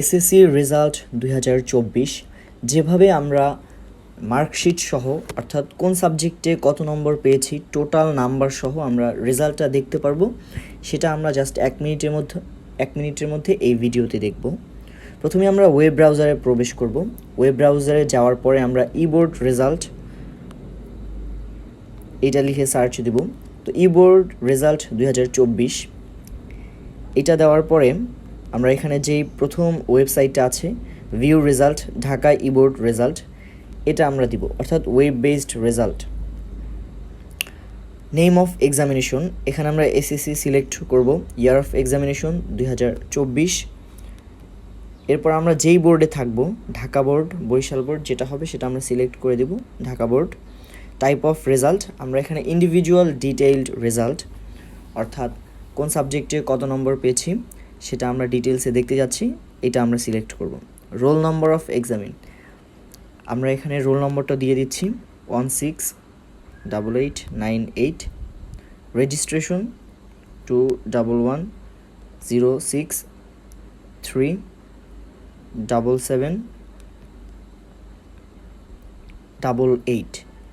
SSC result দুই হাজার চব্বিশ, যেভাবে আমরা মার্কশিট সহ, অর্থাৎ কোন সাবজেক্টে কত নম্বর পেয়েছি টোটাল নাম্বার সহ আমরা রেজাল্টটা দেখতে পারব। সেটা আমরা জাস্ট এক মিনিটের মধ্যে, এক মিনিটের মধ্যে এই ভিডিওতে দেখব। প্রথমে আমরা ওয়েব ব্রাউজারে প্রবেশ করব। ওয়েব ব্রাউজারে যাওয়ার পরে আমরা ইবোর্ড রেজাল্ট এটা লিখে সার্চ দেব। তো ইবোর্ড রেজাল্ট দুই হাজার চব্বিশ, এটা দেওয়ার পরে আমরা এখানে যেই প্রথম ওয়েবসাইটটা আছে view result Dhaka eboard result এটা আমরা দিব, অর্থাৎ web based result name of examination এখানে আমরা এসএসসি সিলেক্ট করব ইয়ার অফ এক্সামিনেশন দুই হাজার চব্বিশ। এরপর আমরা যেই বোর্ডে থাকব ঢাকা বোর্ড বরিশাল বোর্ড যেটা হবে সেটা আমরা সিলেক্ট করে দেব Dhaka board type of result আমরা এখানে ইন্ডিভিজুয়াল ডিটেইলড রেজাল্ট অর্থাৎ কোন সাবজেক্টে কত নম্বর পেয়েছি সেটা আমরা ডিটেলসে দেখতে যাচ্ছি, এটা আমরা সিলেক্ট করব। রোল নম্বর অফ এক্সামিন আমরা এখানে রোল নম্বরটা দিয়ে দিচ্ছি one six double eight nine eight registration two double one zero six three double seven double eight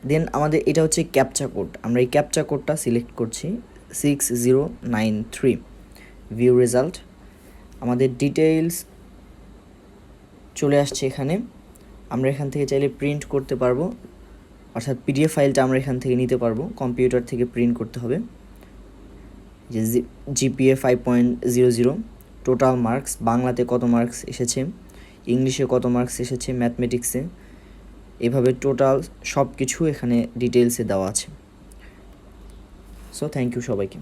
then আমাদের এটা হচ্ছে ক্যাপচা কোড আমরা এই ক্যাপচা কোডটা সিলেক্ট করছি six zero nine three view result আমাদের ডিটেইলস চলে আসছে এখানে। আমরা এখান থেকে চাইলে প্রিন্ট করতে পারব। অর্থাৎ পিডিএফ ফাইলটা আমরা এখান থেকে নিতে পারব। কম্পিউটার থেকে প্রিন্ট করতে হবে। যে GPA five point zero zero total marks বাংলাতে কত মার্কস এসেছে, ইংলিশে কত মার্কস এসেছে ম্যাথমেটিক্সে এভাবে টোটাল সব কিছু এখানে ডিটেলসে দেওয়া আছে। সো থ্যাংক ইউ সবাইকে।